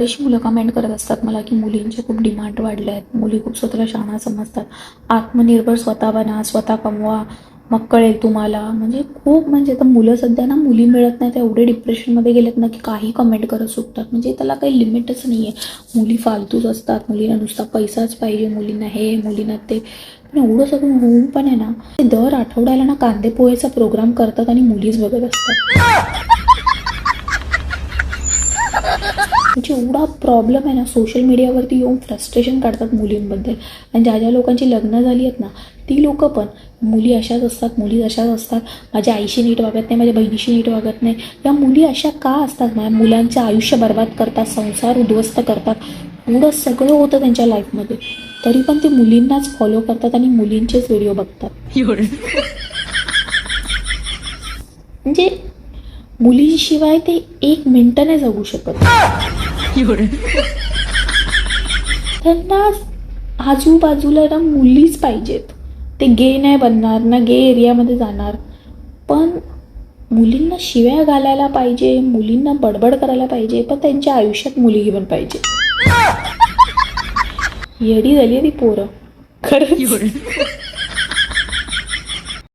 तशी मुलं कमेंट करत असतात मला की मुलींचे खूप डिमांड वाढले आहेत मुली खूप स्वतःला शाणा समजतात. आत्मनिर्भर स्वतः बना स्वतः कमवा मग कळेल तुम्हाला. म्हणजे खूप म्हणजे आता मुलं सध्या ना मुली मिळत नाही तर एवढे डिप्रेशनमध्ये गेलेत ना की काही कमेंट करत सुटतात. म्हणजे त्याला काही लिमिटच नाही आहे मुली फालतूच असतात. मुलींना नुसता पैसाच पाहिजे. मुलींना हे मुलींना ते. पण एवढं सगळं होऊन पण आहे ना ते दर आठवड्याला ना कांदे पोहेचा प्रोग्राम करतात आणि मुलीच बघत असतात. म्हणजे एवढा प्रॉब्लेम आहे ना सोशल मीडियावरती येऊन फ्रस्ट्रेशन काढतात मुलींबद्दल. आणि ज्या ज्या लोकांची लग्न झाली आहेत ना ती लोकं पण मुली अशाच असतात मुली अशाच असतात माझ्या आईशी नीट वागत नाही माझ्या बहिणीशी नीट वागत नाही. या मुली अशा का असतात? माझ्या मुलांचं आयुष्य बर्बाद करतात संसार उद्ध्वस्त करतात. एवढं सगळं होतं त्यांच्या लाईफमध्ये तरी पण ते मुलींनाच फॉलो करतात आणि मुलींचेच व्हिडिओ बघतात. म्हणजे मुलीशिवाय ते एक मिनटं नाही जगू शकत. त्यांना आजूबाजूला ना मुलीच पाहिजेत. ते गे नाही बनणार ना गे एरियामध्ये जाणार. पण मुलींना शिव्या घालायला पाहिजे मुलींना बडबड करायला पाहिजे पण त्यांच्या आयुष्यात मुली पण पाहिजे. येडी झाली ती पोरं. खरंच.